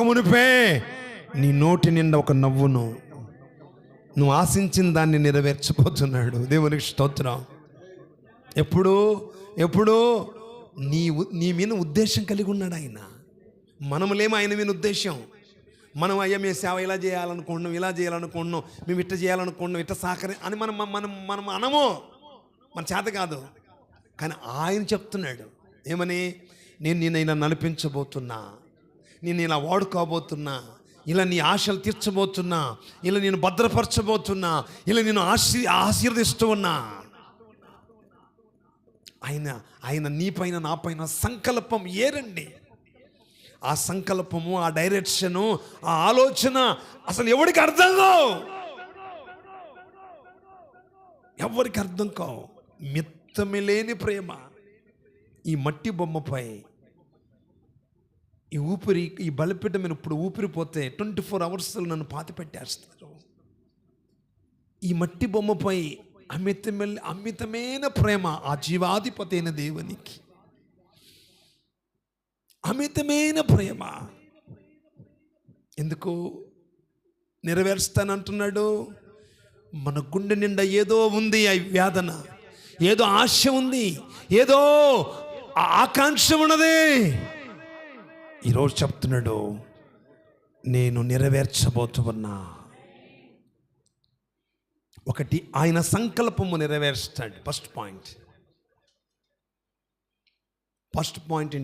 మునిపే. నీ నోటి నిండా ఒక నవ్వును. నువ్వు ఆశించిన దాన్ని నెరవేర్చబోతున్నాడు దేవునికి స్తోత్రం. ఎప్పుడు ఎప్పుడు నీ నీ మీద ఉద్దేశం కలిగి ఉన్నాడు ఆయన. మనములేమో ఆయన మీద ఉద్దేశం. మనం అయ్యా మేము సేవ ఇలా చేయాలనుకుంటున్నాం ఇలా చేయాలనుకుంటున్నాం మేము ఇట్ట చేయాలనుకుంటున్నాం ఇట్ట సహకరి అని మనం మనం మనం అనము. మన చేత కాదు. కానీ ఆయన చెప్తున్నాడు. ఏమని? నేను నేను నడిపించబోతున్నా. నేను ఇలా వాడుకోబోతున్నా ఇలా నీ ఆశలు తీర్చబోతున్నా ఇలా నేను భద్రపరచబోతున్నా ఇలా నేను ఆశీ ఆశీర్దిస్తూ ఉన్నా. ఆయన ఆయన నీ పైన నా పైన సంకల్పం ఏరండి. ఆ సంకల్పము ఆ డైరెక్షను ఆ ఆలోచన అసలు ఎవరికి అర్థం కావు. ఎవరికి అర్థం కావు? మిత్తమి లేని ప్రేమ. ఈ మట్టి బొమ్మపై ఈ ఊపిరి ఈ బలిపిడ్డ మీరు ఇప్పుడు ఊపిరిపోతే ట్వంటీ ఫోర్ అవర్స్లో నన్ను పాతి పెట్టేస్తారు ఈ మట్టి బొమ్మపై అమితమే అమితమైన ప్రేమ ఆ జీవాధిపతి అయిన దేవునికి. అమితమైన ప్రేమ. ఎందుకు? నెరవేరుస్తానంటున్నాడు. మన గుండె నిండా ఏదో ఉంది ఆ వేదన ఏదో ఆశ ఉంది. ఏదో ఆకాంక్ష ఉన్నదే. ఈరోజు చెప్తున్నాడు నేను నెరవేర్చబోతున్నా ఒకటి ఆయన సంకల్పము నెరవేర్స్తాడు ఫస్ట్ పాయింట్ ఫస్ట్ పాయింట్